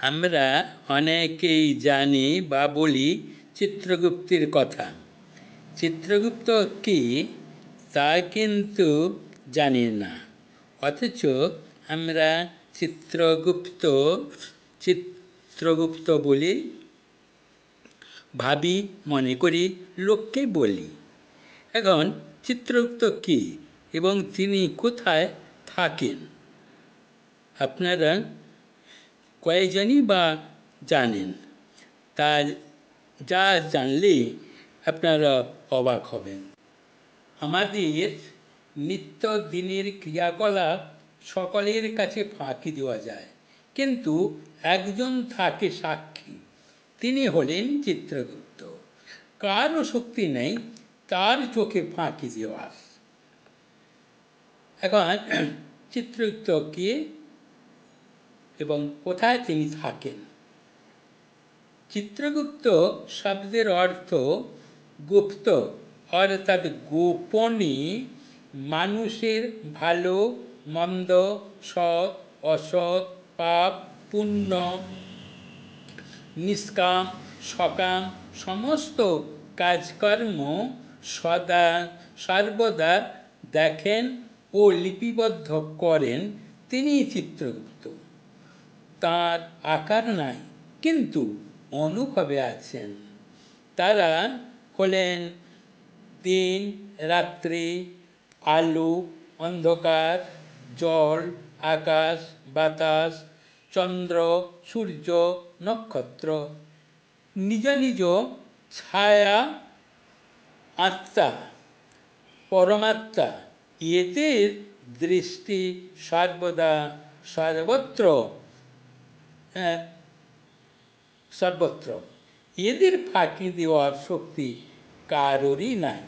আমরা অনেকেই জানি বা বলি চিত্রগুপ্তের কথা। চিত্রগুপ্ত কি তা কিন্তু জানি না। অথচ আমরা চিত্রগুপ্ত চিত্রগুপ্ত বলি, ভাবি, মনে করি, লোককে বলি। এখন চিত্রগুপ্ত কি এবং তিনি কোথায় থাকেন? আপনারা কয়েকজনই বা জানেন তা যা জানলে আপনারা অবাক হবেন আমাদের নিত্য দিনের ক্রিয়াকলাপ সকলের কাছে ফাঁকি দেওয়া যায় কিন্তু একজন থাকে সাক্ষী তিনি হলেন চিত্রগুপ্ত কারও শক্তি নেই তার চোখে ফাঁকি দেওয়ার এখন চিত্রগুপ্ত কে এবং কোথায় তিনি থাকেন? চিত্রগুপ্ত শব্দের অর্থ গুপ্ত, অর্থাৎ গোপনে মানুষের ভালো, মন্দ, সৎ, অসৎ, পাপ, পুণ্য, নিষ্কাম, সকাম, সমস্ত কাজকর্ম সদা, সর্বদা দেখেন ও লিপিবদ্ধ করেন তিনি চিত্রগুপ্ত। তার আকার নাই, কিন্তু অনুভবে আছেন। তারা হলেন দিন, রাত্রি, আলো, অন্ধকার, জল, আকাশ, বাতাস, চন্দ্র, সূর্য, নক্ষত্র। নিজ নিজ ছায়া আত্মা, পরমাত্মা এদের দৃষ্টি সর্বদা সর্বত্র সর্বত্র। এদের ফাঁকি দেওয়ার শক্তি কারোরই নাই।